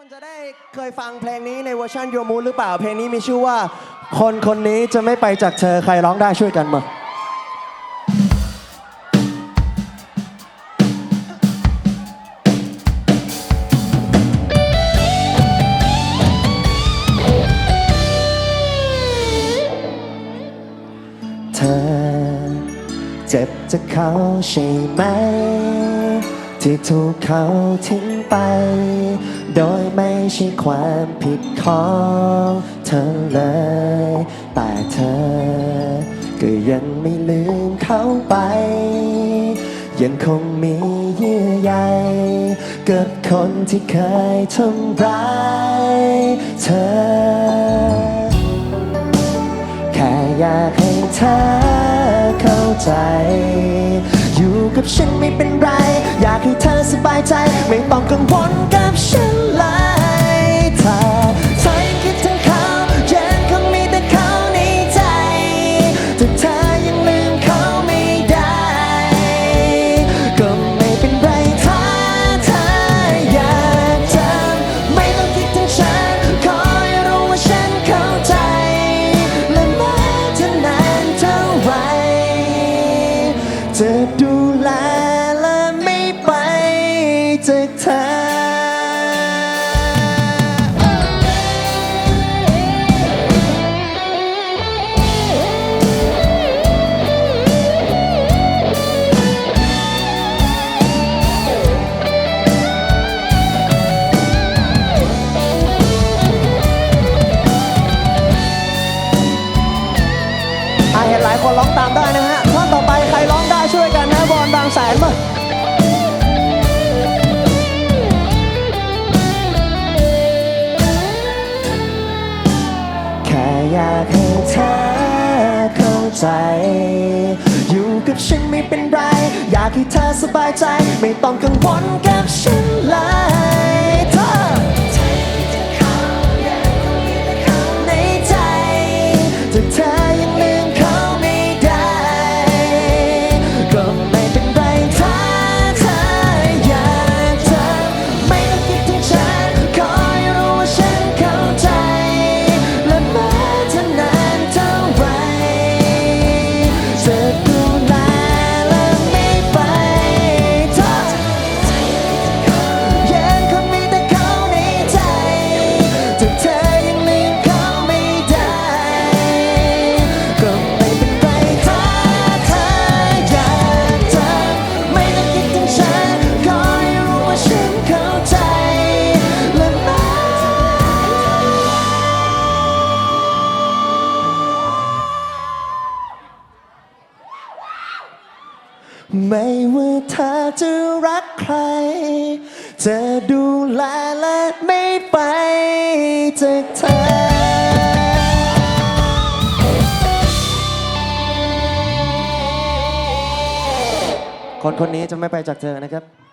คนจะได้เคยฟังเพลงนี้ในเวอร์ชันโยมูหรือเปล่า เพลงนี้มีชื่อว่า คนคนนี้จะไม่ไปจากเธอใครร้องได้ช่วยกันมา เธอเจ็บจากเขาใช่ไหม ที่ถูกเขาทิ้งไป โดยไม่ใช่ความผิดของเธอเลย แต่เธอ ก็ยังไม่ลืมเขาไป ยังคงมีเยื่อใยกับคนที่เคยทำร้ายเธอ แค่อยากให้เธอเข้าใจ อยู่กับฉันไม่เป็นไร อยากให้เธอสบายใจ ไม่ต้องกังวลกับฉัน ดูแลและไม่ไปจากเธอเห็นหลายคนร้องตามได้นะฮะ อยากให้เธอเข้าใจ อยู่กับฉันไม่เป็นไร อยากให้เธอสบายใจ ไม่ต้องกังวลกับฉันเลย ไม่ว่าเธอจะรักใคร จะดูแลและไม่ไปจากเธอ คนคนนี้จะไม่ไปจากเธอนะครับ